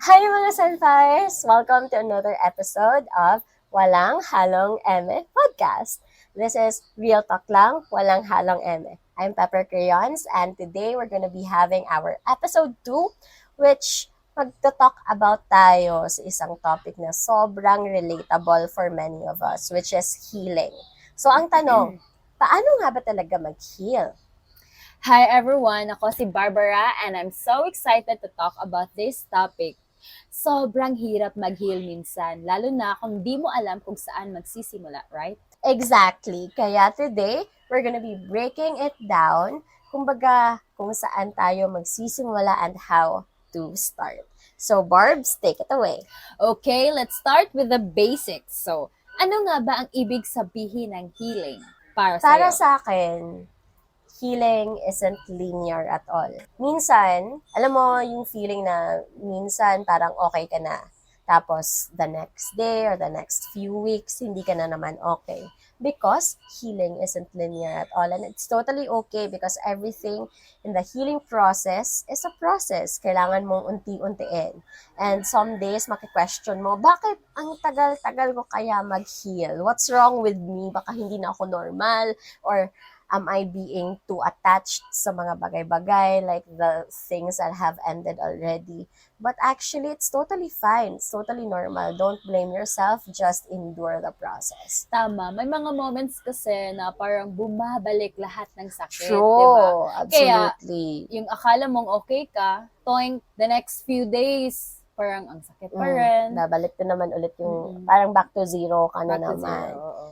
Hi mga Sunfires! Welcome to another episode of Walang Halong Eme Podcast. This is Real Talk Lang, Walang Halong Eme. I'm Pepper Crayons and today we're going to be having our episode 2 which magto-talk about tayo sa isang topic na sobrang relatable for many of us which is healing. So ang tanong, paano nga ba talaga mag-heal? Hi everyone, ako si Barbara and I'm so excited to talk about this topic. Sobrang hirap mag-heal minsan, lalo na kung di mo alam kung saan magsisimula, right? Exactly. Kaya today, we're gonna be breaking it down, kumbaga, kung saan tayo magsisimula and how to start. So, Barbs, take it away. Okay, let's start with the basics. So, ano nga ba ang ibig sabihin ng healing para sa Para sa akin, healing isn't linear at all. Minsan, alam mo yung feeling na minsan parang okay ka na. Tapos, the next day or the next few weeks, hindi ka na naman okay. Because healing isn't linear at all. And it's totally okay because everything in the healing process is a process. Kailangan mong unti-untiin. And some days, maki-question mo, bakit ang tagal-tagal ko kaya mag-heal? What's wrong with me? Baka hindi na ako normal? Or am I being too attached sa mga bagay-bagay, like the things that have ended already? But actually, it's totally fine. It's totally normal. Don't blame yourself. Just endure the process. Tama, may mga moments kasi na parang bumabalik lahat ng sakit? True. Absolutely. Yung akala mong okay ka, toing the next few days, parang ang sakit pa Mm, rin. babalik na naman ulit yung, Mm. parang back to zero ka na Back naman. zero, oo.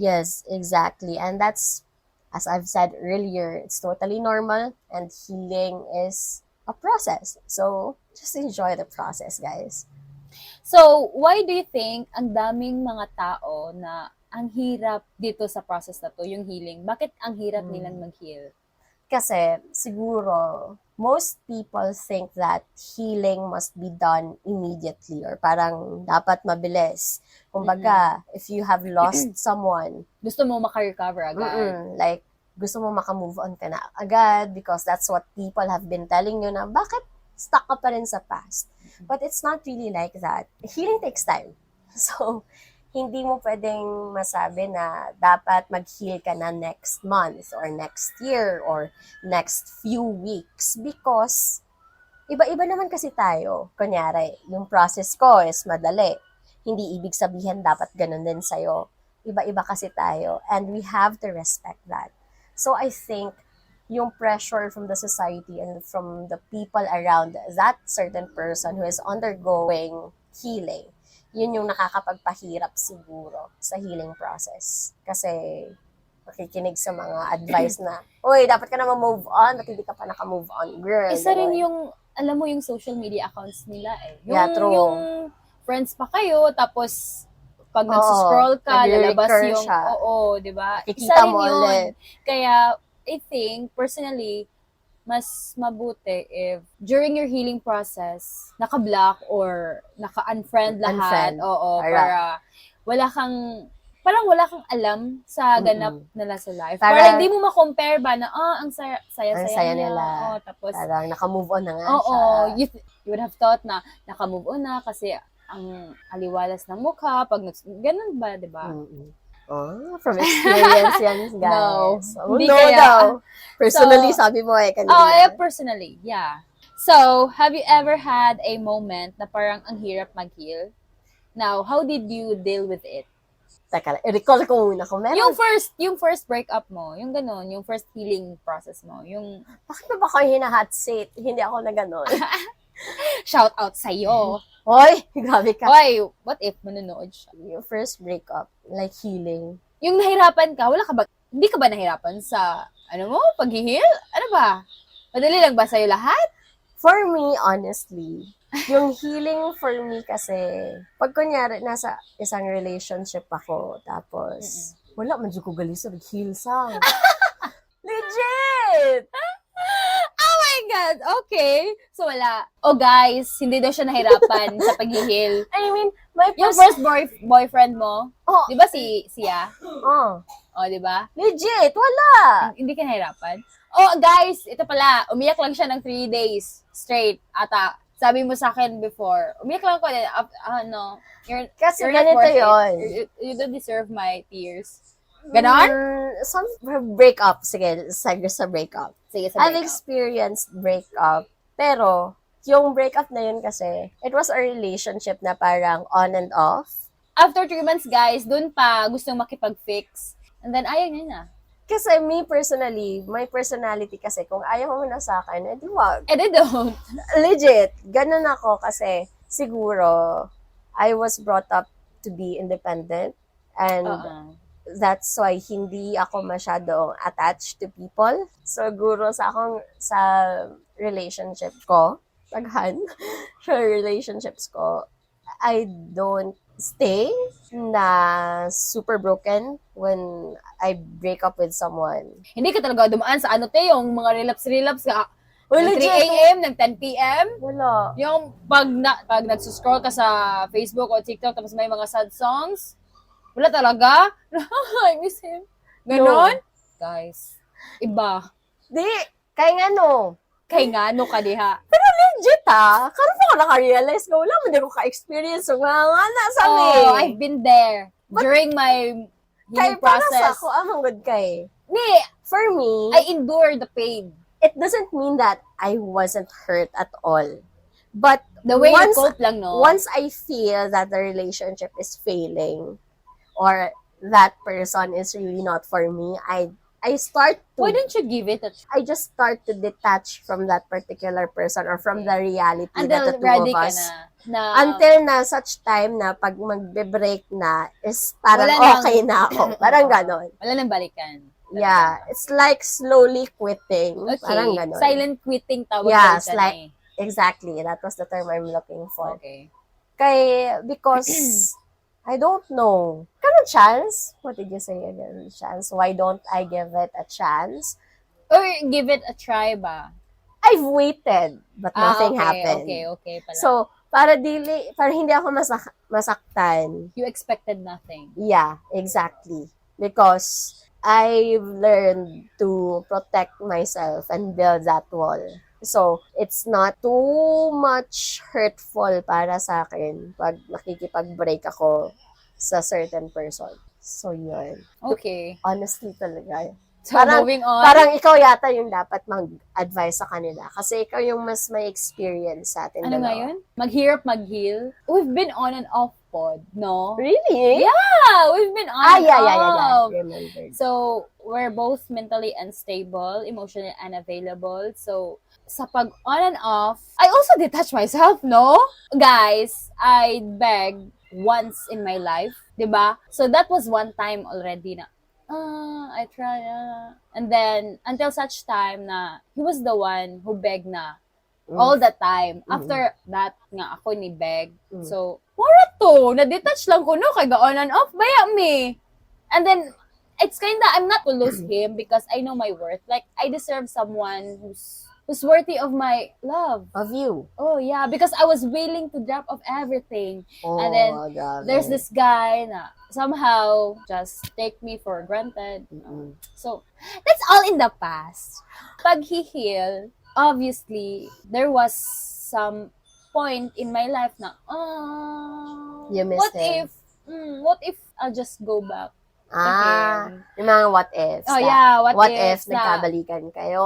Yes, exactly. And that's, as I've said earlier, it's totally normal and healing is a process. So, just enjoy the process, guys. So, why do you think ang daming mga tao na ang hirap dito sa process na to, yung healing? Bakit ang hirap Mm. nilang mag-heal? Kasi, siguro, most people think that healing must be done immediately or parang dapat mabilis. Kumbaga, if you have lost someone, Gusto mo makarecover agad? Mm-mm. Like, gusto mo makamove on ka na agad because that's what people have been telling you na bakit stuck ka pa rin sa past. But it's not really like that. Healing takes time. So, hindi mo pwedeng masabi na dapat mag-heal ka na next month or next year or next few weeks because iba-iba naman kasi tayo. Kunyari, yung process ko is madali. Hindi ibig sabihin dapat ganun din sa'yo iba-iba kasi tayo and we have to respect that. So I think yung pressure from the society and from the people around that certain person who is undergoing healing, yun yung nakakapagpahirap siguro sa healing process. Kasi makikinig sa mga advice na, Uy, dapat ka na move on, ba't hindi ka pa naka-move on, girl? Isa rin yung, alam mo yung social media accounts nila eh. Yung, Yeah, true. yung friends pa kayo, tapos pag Oo, nagsuscroll ka, lalabas yung, siya. oo, di ba? Isa rin mo yun. ulit. Kaya, I think, personally, mas mabuti if during your healing process, naka-block or naka-unfriend lahat. Unfriend. Oo, Para- para wala kang, parang wala kang alam sa ganap nila sa life. Para- Para, hindi mo ma-compare ba na, ah, ang saya, saya, Ang saya nila. Oo, tapos, Parang naka-move on na nga Oo, siya. you, th- you would have thought na naka-move on na kasi ang aliwalas ng mukha, pag nags- ganun ba, di ba? Mm-mm. Oh, from experience yan, guys. No. Oh, no kaya. daw. Personally, So, sabi mo eh, kanina. Oh, eh, personally, yeah. So, have you ever had a moment na parang ang hirap mag-heal? Now, how did you deal with it? Teka lang, i-recall ko muna kung meron. Yung first, yung first breakup mo, yung ganun, yung first healing process mo, yung Bakit ba kayo hina-hot seat? Hindi ako na gano'n. shout out sa'yo. Hoy, grabe ka. Oy, what if manonood siya? Yung first breakup, like healing. Yung nahirapan ka, wala ka ba, hindi ka ba nahirapan sa, ano mo, pag-heal? Ano ba? Madali lang ba sa'yo lahat? For me, honestly, yung healing for me kasi, pag kunyari, nasa isang relationship ako, tapos, wala, medyo ko gali sa heal sang. Legit! Oh my God! Okay. So, wala. Oh, guys, hindi daw siya nahirapan sa pag-heal. I mean, my Yung first... first boy, boyfriend mo, Oh, di ba si siya? oh, O, di ba? legit, wala. Hindi ka nahirapan? Oh, guys, ito pala, umiyak lang siya ng three days straight ata sabi mo sa akin before, umiyak lang ako, eh, ap- ano, you're, Kasi you're not ganito worth yun. You, you don't deserve my tears. Ganon? Mm, some breakup. Sige, sige sa breakup. Sige, sa I've breakup. experienced breakup. Pero, yung breakup na yun kasi, it was a relationship na parang on and off. After three months, guys, dun pa gustong makipag-fix. And then, ayaw niya na. Kasi me personally, my personality kasi, kung ayaw mo na sa akin, edi wag. They don't. Legit, ganun ako kasi siguro, I was brought up to be independent. And Uh-uh. That's why hindi ako masyadong attached to people. So, guro sa akong, sa relationship ko, taghan, sa relationships ko, I don't stay na super broken when I break up with someone. Hindi ka talaga dumaan sa ano te, yung mga relapse-relapse ka. Ng 3 legit. a.m., ng 10 p.m. Wala. Yung pag, na, pag nagsuscroll ka sa Facebook o TikTok tapos may mga sad songs, wala talaga. I miss him. Ganon? Guys, iba. Di, kaya nga no. Kay nga, no ka diha. Legit ah. Karoon ako naka-realize ko, wala man din ko ka-experience yung mga nga nasa Oh, me. I've been there. During my Kaya healing para sa process. ako, amang good kay. Ni, For me, I endure the pain. it doesn't mean that I wasn't hurt at all. But The way once, you cope lang, no? once I feel that the relationship is failing or that person is really not for me, I I start to Why don't you give it a? I just start to detach from that particular person or from the reality that Until the two of us na. na until na such time na pag magbe-break na is parang Wala nang- okay na ako. Parang ganon. wala nang balikan. Yeah. It's like slowly quitting. Okay. Parang ganon. Silent quitting tawag Yeah, dyan like- eh. Exactly. That was the term I'm looking for. Okay. Kay, because, I don't know. Kanon chance? What did you say again? Chance? Why don't I give it a chance? Or give it a try ba? I've waited, but nothing ah, okay, happened. Okay, okay pala. So, para dili, para hindi ako masak- masaktan, you expected nothing. Yeah, exactly. Because I've learned to protect myself and build that wall. So, it's not too much hurtful para sa akin pag nakikipag-break ako sa certain person. So, yun. Okay. Honestly talaga. So, Parang- moving on. Parang ikaw yata yung dapat mag-advise sa kanila. Kasi ikaw yung mas may experience sa atin. ano nga dalawa. yun? Maghirap, mag-heal. We've been on and off pod, no? Really? Yeah, we've been on Ah, and yeah, yeah, yeah, yeah. off. Remembered. So, we're both mentally unstable, emotionally unavailable. So, sa pag on and off, I also detach myself, no? Guys, I begged once in my life, 'di ba? So, that was one time already na, ah, I try, ah. And then, until such time na, he was the one who begged na, Mm. all the time. Mm. After that, nga ako ni beg. Mm. So, wala to, na-detach lang ko, no? Kay on and off, baya me. And then, it's kinda, I'm not to lose him because I know my worth. Like, I deserve someone who's who's worthy of my love. Of you. Oh, yeah, because I was willing to drop off everything. Oh, And then, grabe. There's this guy na somehow just take me for granted. Mm-mm. So, that's all in the past. Pag he heal, obviously, there was some point in my life na, oh, You missed what him. if, mm, what if I'll just go back Ah, yung mga what ifs. Oh, na, yeah, what, What if if, na, nagkabalikan kayo?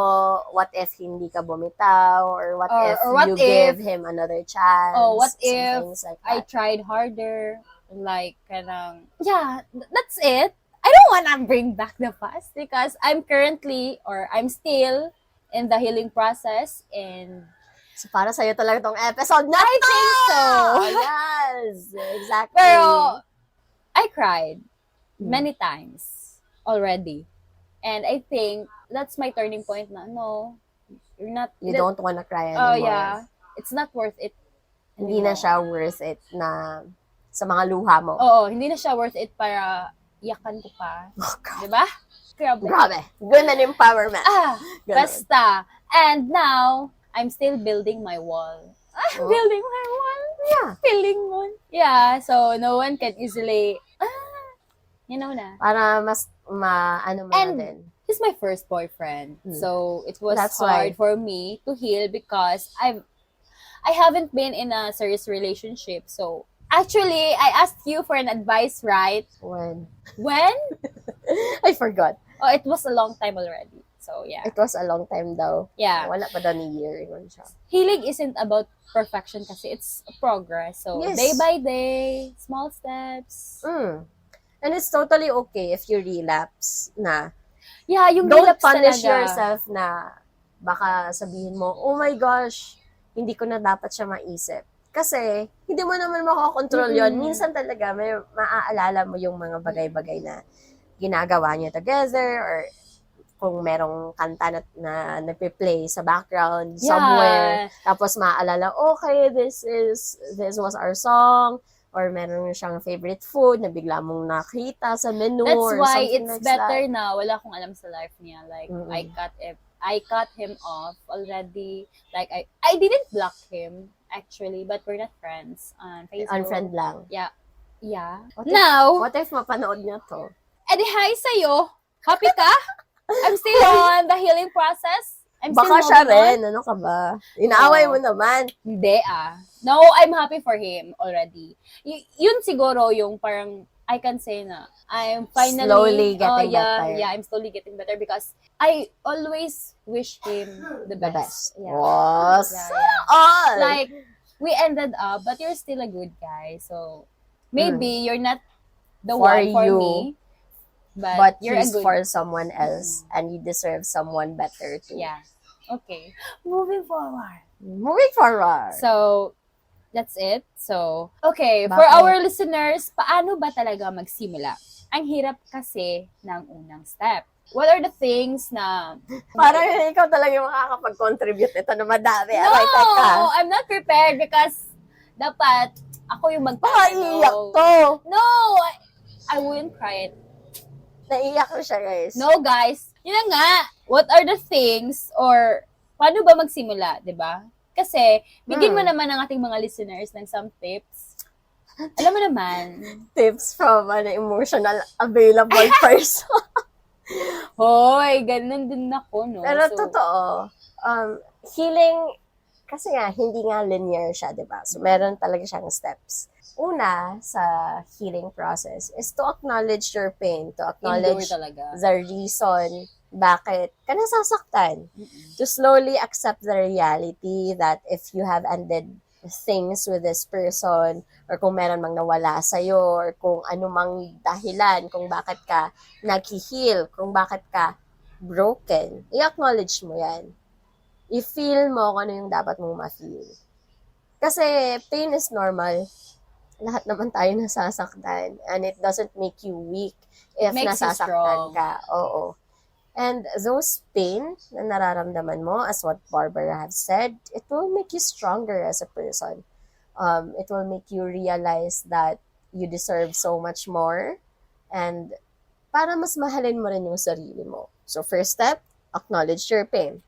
What if hindi ka bumitaw? Or what Or- if or what you if- give him another chance? Oh, what if like I tried harder, like, kanang, yeah, th- that's it. I don't want to bring back the past because I'm currently, or I'm still in the healing process and So, para sa'yo talaga tong episode na I think so. yes, exactly. Pero, I cried. Many times already. And I think that's my turning point na, no, you're not, you that- don't wanna cry Oh, anymore. yeah. It's not worth it. Hindi na anymore. siya worth it na sa mga luha mo. Oo, hindi na siya worth it para iyakan ko pa. Oh, God. Diba? Grabe. Grabe. Women empowerment. Ah, Ganon. basta. And now, I'm still building my wall. Ah, Oh. building my wall. Yeah. Feeling mo. Yeah, so no one can easily, you know na. Para mas ma ano mo And- natin. He's my first boyfriend. Hmm. So it was That's hard why. for me to heal because I've I haven't been in a serious relationship. So, actually, I asked you for an advice, right? When? When? I forgot. Oh, it was a long time already. So, yeah. It was a long time daw. Yeah. Wala pa daw ni year. Yun siya. Healing isn't about perfection kasi it's progress. So, Yes. day by day, small steps. Mm. And it's totally okay if you relapse na. Yeah, yung Don't relapse punish talaga. yourself na baka sabihin mo, oh my gosh, hindi ko na dapat siya maisip. Kasi, hindi mo naman makakontrol yon Mm-mm. Minsan talaga, may maaalala mo yung mga bagay-bagay na ginagawa niyo together or kung merong kanta na, na nagpe-play sa background somewhere. Tapos maaalala, okay, this is, this was our song. Or meron siyang favorite food na bigla mong nakita sa menu That's or why something it's like better that. na wala akong alam sa life niya. Like, Mm-mm. I cut it. I cut him off already. Like, I I didn't block him, actually, but we're not friends on Facebook. Unfriend lang. Yeah. Yeah. What if- Now, What if mapanood niya to? edi hi sa'yo. Happy ka? I'm still on the healing process. I'm Baka still siya on. rin. Ano ka ba? Inaaway Oo. mo naman. Hindi ah. No, I'm happy for him already. Y- yun siguro yung parang I can say na I'm finally Slowly getting oh, yeah, better. Yeah, I'm slowly getting better because I always wish him the The best. best. Yeah. Wow, Yeah, sana all! Like we ended up, but you're still a good guy. So maybe you're not the. For one for you. me. But, but you're he's good for someone else and you deserve someone better too. Yeah. Okay. Moving forward. Moving forward. So, that's it. So, okay, for Bakit? our listeners, paano ba talaga magsimula? Ang hirap kasi ng unang step. What are the things na... Parang ikaw talaga yung makakapag-contribute ito na madami. No! Aray, teka. I'm not prepared because dapat ako yung iiyak to. No! I, I wouldn't cry it. Naiiyak ko siya, guys. No, guys. Yun na nga. What are the things or paano ba magsimula, di ba? Kasi, bigyan mo Hmm. naman ang ating mga listeners ng some tips. Alam mo naman, Tips from an emotional available person. Hoy, ganun din ako, no? Pero So, totoo, um, healing, kasi nga, hindi nga linear siya, di ba? So, meron talaga siyang steps. Una, sa healing process, is to acknowledge your pain, to acknowledge the reason bakit ka nasasaktan. Mm-mm. To slowly accept the reality that if you have ended things with this person, or kung meron mang nawala sa'yo, or kung ano mang dahilan, kung bakit ka nag-heal, kung bakit ka broken, i-acknowledge mo yan. I-feel mo kung ano yung dapat mong ma-feel. Kasi pain is normal. Lahat naman tayo nasasaktan. And it doesn't make you weak if Makes nasasaktan ka. Oo. And those pain na nararamdaman mo, as what Barbara have said, it will make you stronger as a person. Um, it will make you realize that you deserve so much more. And para mas mahalin mo rin yung sarili mo. So first step, acknowledge your pain.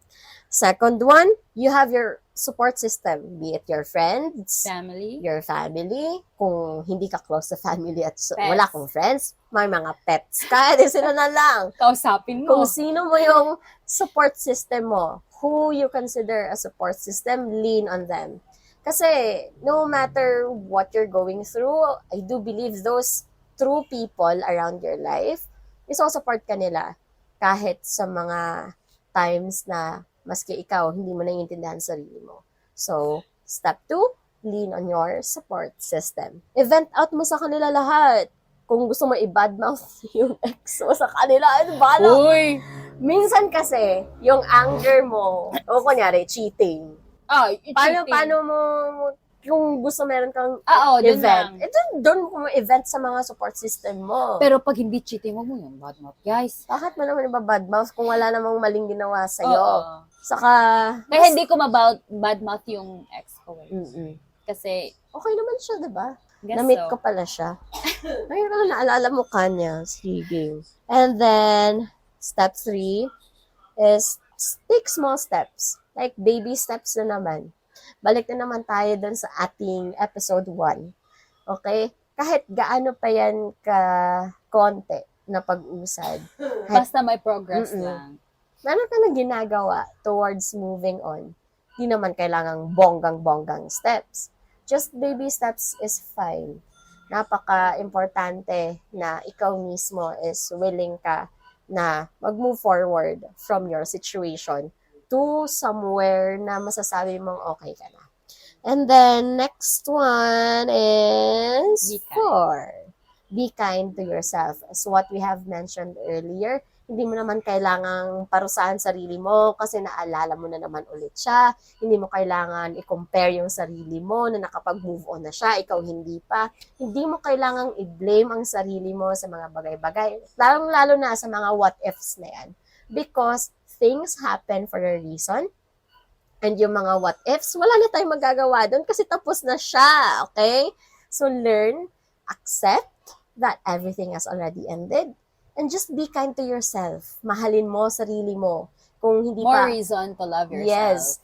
Second one, you have your support system, be it your friends, Family. your family, kung hindi ka close sa family at Pets. wala kang friends, may mga pets ka, di sila na lang. Kausapin mo. Kung sino mo yung support system mo, who you consider a support system, lean on them. Kasi no matter what you're going through, I do believe those true people around your life, isusupport ka nila kahit sa mga times na maski ikaw, hindi mo naiintindihan sarili mo. So, step two, lean on your support system. Event out mo sa kanila lahat. Kung gusto mo i-badmouth yung ex mo sa kanila, ano ba? Uy! Minsan kasi, yung anger mo, o kunyari, cheating. Ah, Paano, cheating. paano mo, kung gusto meron kang Ah, dun event, eh, dun, dun mo event sa mga support system mo. Pero pag hindi cheating, wag mo yung bad mouth, guys. Bakit mo naman ibabadmouth kung wala namang maling ginawa sa'yo? Oo. Saka, Kaya hindi ko mabad bad mouth yung ex ko. eh. Mm-mm. Kasi, okay naman siya, diba? guess Na-meet so. ko pala siya. Ngayon ko lang naalala mo kanya. Sige. And then, step three is take small steps. Like baby steps na naman. Balik na naman tayo dun sa ating episode 1. Okay? Kahit gaano pa yan ka konti na pag-usad. Basta may progress Mm-mm. lang. Meron ka na ginagawa towards moving on. Di naman kailangang bonggang-bonggang steps. Just baby steps is fine. Napaka-importante na ikaw mismo is willing ka na mag-move forward from your situation to somewhere na masasabi mong okay ka na. And then, next one is Be kind. four. Be kind to yourself. As what we have mentioned earlier, hindi mo naman kailangang parusahan sarili mo kasi naalala mo na naman ulit siya. Hindi mo kailangan i-compare yung sarili mo na nakapag-move on na siya, ikaw hindi pa. Hindi mo kailangang i-blame ang sarili mo sa mga bagay-bagay. Lalong-lalo na sa mga what-ifs na yan. Because things happen for a reason. And yung mga what-ifs, wala na tayong magagawa doon kasi tapos na siya, okay? So learn, accept that everything has already ended, and just be kind to yourself. Mahalin mo sarili mo. Kung hindi More pa... reason to love yourself. Yes.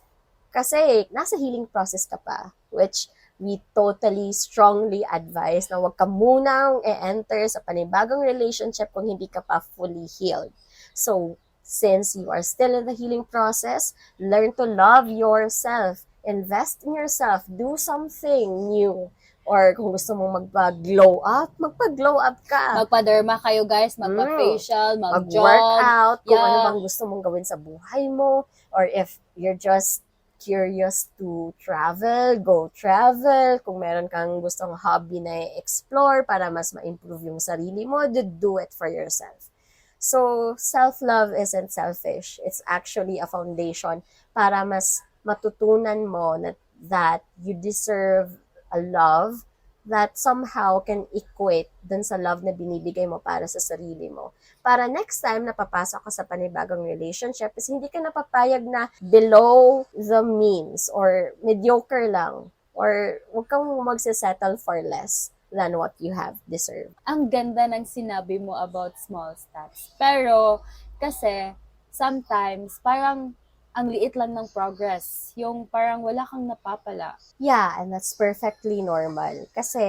Kasi nasa healing process ka pa, which we totally strongly advise na huwag ka munang e-enter sa panibagong relationship kung hindi ka pa fully healed. So, since you are still in the healing process, learn to love yourself. Invest in yourself. Do something new. Or kung gusto mong magpa-glow up, magpa-glow up ka. Magpa-derma kayo guys, magpa-facial, mag-jog. mag-workout, kung Yeah. ano bang gusto mong gawin sa buhay mo, or if you're just curious to travel, go travel. Kung meron kang gustong hobby na i-explore para mas ma-improve yung sarili mo, do it for yourself. So, self-love isn't selfish. It's actually a foundation para mas matutunan mo na, that you deserve a love that somehow can equate dun sa love na binibigay mo para sa sarili mo. Para next time na papasok ka sa panibagong relationship is hindi ka napapayag na below the means or mediocre lang or huwag kang magsisettle for less than what you have deserved. ang ganda ng sinabi mo about small steps. Pero, kasi, sometimes, parang, ang liit lang ng progress. Yung parang wala kang napapala. Yeah, and that's perfectly normal. Kasi,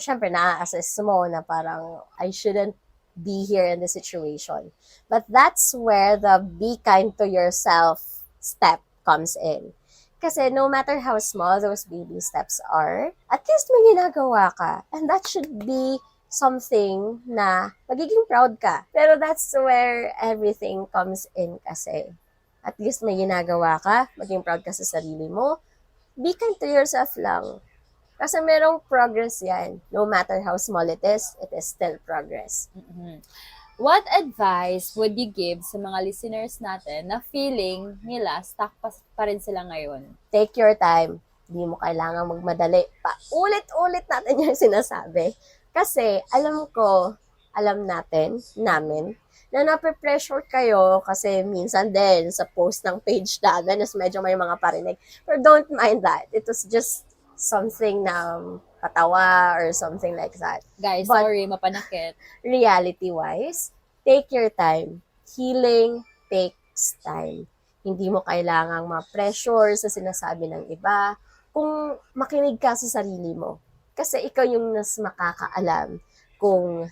syempre, na-assess mo na parang, I shouldn't be here in this situation. But that's where the be kind to yourself step comes in. Kasi no matter how small those baby steps are, at least may ginagawa ka. And that should be something na magiging proud ka. Pero that's where everything comes in kasi. At least may ginagawa ka, maging proud ka sa sarili mo, be kind to yourself lang. Kasi merong progress yan. No matter how small it is, it is still progress. Mhm. What advice would you give sa mga listeners natin na feeling nila stuck pa, pa rin sila ngayon? Take your time. Hindi mo kailangan magmadali. Pa ulit-ulit natin yung sinasabi. Kasi alam ko, alam natin, namin, na nape-pressure kayo kasi minsan din sa post ng page namin is medyo may mga parinig. But don't mind that. It was just something na katawa or something like that. Guys, But- sorry, mapanakit. reality-wise, take your time. Healing takes time. Hindi mo kailangang ma-pressure sa sinasabi ng iba. Kung makinig ka sa sarili mo. Kasi ikaw yung mas makakaalam kung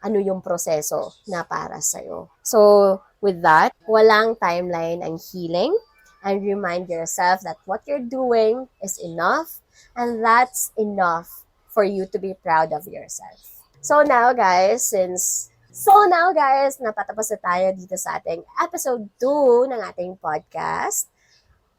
ano yung proseso na para sa'yo. So, with that, walang timeline ang healing. And remind yourself that what you're doing is enough. And that's enough for you to be proud of yourself. So now guys, since So now guys, napatapos na tayo dito sa ating episode 2 ng ating podcast.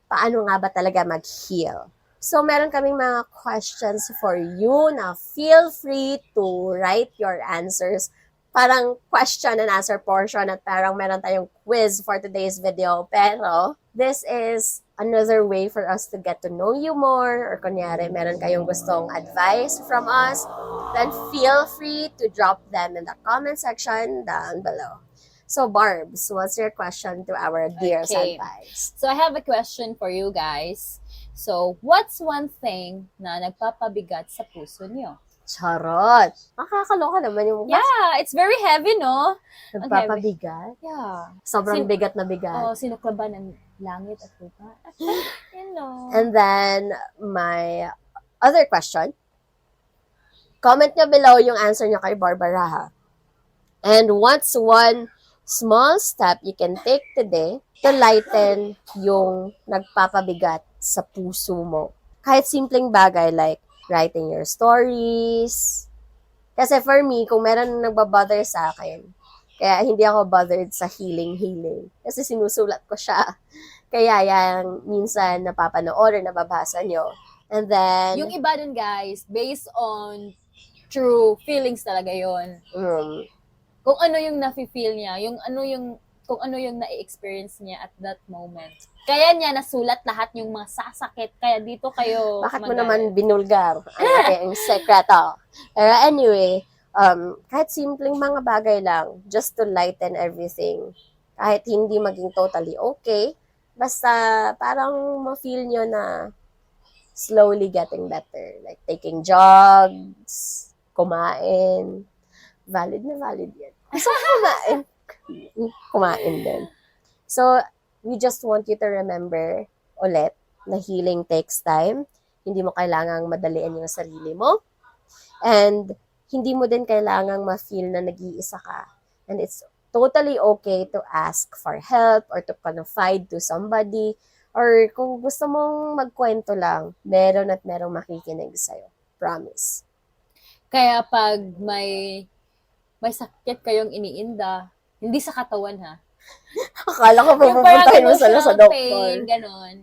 Paano nga ba talaga mag-heal? So meron kaming mga questions for you na feel free to write your answers. Parang question and answer portion at parang meron tayong quiz for today's video. Pero this is another way for us to get to know you more or kunyari meron kayong gustong advice from us then feel free to drop them in the comment section down below. So, Barbs, what's your question to our dear Okay. advice? So I have a question for you guys. So, what's one thing na nagpapabigat sa puso niyo? Charot! Nakakaloka naman yung Yeah, it's very heavy, no? nagpapabigat. Yeah. Sobrang Sin- bigat na bigat. Oh, sinuklaban ng langit at lupa. you know. And then, my other question, comment nyo below yung answer nyo kay Barbara, ha? And what's one small step you can take today to lighten yung nagpapabigat sa puso mo. Kahit simpleng bagay like writing your stories. Kasi for me, kung meron nagbabother sa akin, kaya hindi ako bothered sa healing-healing. Kasi sinusulat ko siya. Kaya yan, minsan napapanood or nababasa nyo. And then, Yung iba dun guys, based on true feelings talaga yon um, Kung ano yung nafe-feel niya, yung ano yung kung ano yung na-experience niya at that moment. Kaya niya nasulat lahat yung mga sasakit. Kaya dito kayo Bakit mo naman binulgar ang aking sekreto? Pero anyway, um, kahit simpleng mga bagay lang, just to lighten everything, kahit hindi maging totally okay, basta parang ma-feel nyo na slowly getting better. Like taking jogs, kumain. Valid na valid yan. Gusto kumain. Kumain din. So, we just want you to remember ulit na healing takes time. Hindi mo kailangang madalian yung sarili mo. And hindi mo din kailangang ma-feel na nag-iisa ka. And it's totally okay to ask for help or to confide to somebody. Or kung gusto mong magkwento lang, meron at merong makikinig sa'yo. Promise. Kaya pag may may sakit kayong iniinda, hindi sa katawan ha. Akala ko pupuntahin mo sila sa emotional doktor. pain, ganon.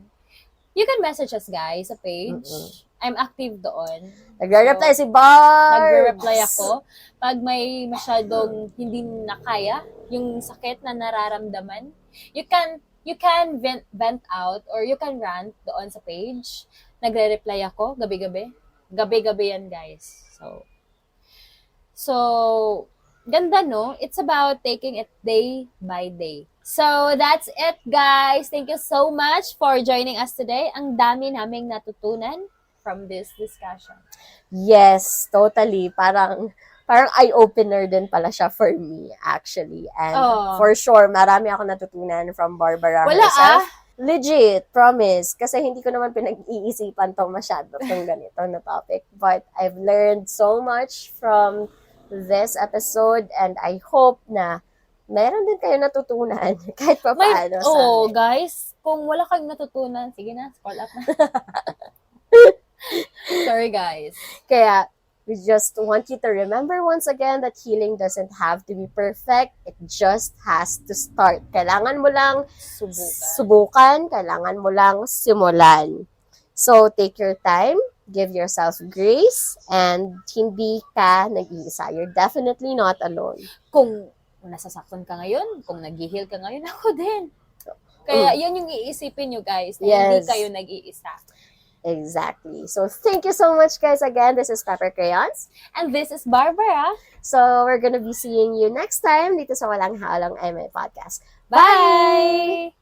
You can message us guys sa page. Mm-mm. I'm active doon. Nagre-reply si Barbs! Nagre-reply ako. Pag may masyadong hindi nakaya, yung sakit na nararamdaman, you can you can vent, vent out or you can rant doon sa page. Nagre-reply ako gabi-gabi. Gabi-gabi yan, guys. So, so, ganda, no? It's about taking it day by day. So, that's it, guys. Thank you so much for joining us today. Ang dami naming natutunan from this discussion. Yes, totally. Parang parang eye-opener din pala siya for me, actually. And Oo. for sure, marami ako natutunan from Barbara Wala herself. ah. Legit, promise. Kasi hindi ko naman pinag-iisipan to masyado itong ganito na topic. But I've learned so much from this episode and I hope na meron din kayo natutunan kahit pa May, paano sa oh, amin. guys, kung wala kayong natutunan, sige na, scroll up na. Sorry, guys. Kaya, we just want you to remember once again that healing doesn't have to be perfect. It just has to start. Kailangan mo lang Subukan. subukan, kailangan mo lang simulan. So, take your time, give yourself grace, and hindi ka nag-iisa. You're definitely not alone. kung nasasaktan ka ngayon, kung nag-heal ka ngayon, ako din. Kaya yan yung iisipin nyo, guys, na hindi Yes. kayo nag-iisa. Exactly. So, thank you so much, guys. Again, this is Pepper Crayons. And this is Barbara. So, we're gonna be seeing you next time dito sa Walang Halong MA Podcast. Bye!